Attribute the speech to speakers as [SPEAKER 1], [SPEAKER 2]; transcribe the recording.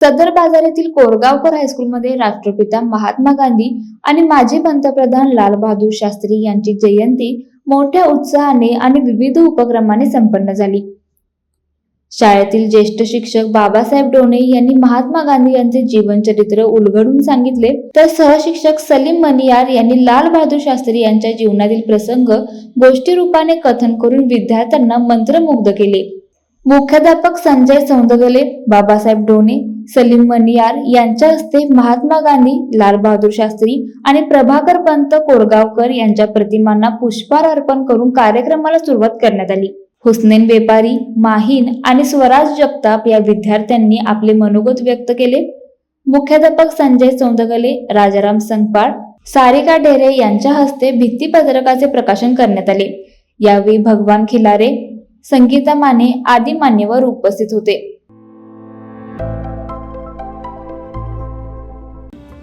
[SPEAKER 1] सदर बाजार येथील कोरगावकर हायस्कूलमध्ये राष्ट्रपिता महात्मा गांधी आणि माजी पंतप्रधान लालबहादूर शास्त्री यांची जयंती मोठ्या उत्साहाने आणि विविध उपक्रमाने संपन्न झाली. शाळेतील ज्येष्ठ शिक्षक बाबासाहेब डोणे यांनी महात्मा गांधी यांचे जीवनचरित्र उलगडून सांगितले. तर सहशिक्षक सलीम मनियार यांनी लाल बहादूर शास्त्री यांच्या जीवनातील प्रसंग गोष्टी रूपाने कथन करून विद्यार्थ्यांना मंत्रमुग्ध केले. मुख्याध्यापक संजय सौंदगले बाबासाहेब डोणे सलीम मनियार यांच्या हस्ते महात्मा गांधी लालबहादूर शास्त्री आणि प्रभाकर पंत कोरगावकर यांच्या प्रतिमांना पुष्पहार अर्पण करून कार्यक्रमाला सुरुवात करण्यात आली. हुसनेन व्यापारी माहीन आणि स्वराज जगताप या विद्यार्थ्यांनी आपले मनोगत व्यक्त केले. मुख्याध्यापक संजय चौंदगले राजाराम संगपाळ सारिका ढेरे यांच्या हस्ते भित्तीपत्रकाचे प्रकाशन करण्यात आले. यावेळी भगवान खिलारे संगीता माने आदी मान्यवर उपस्थित होते.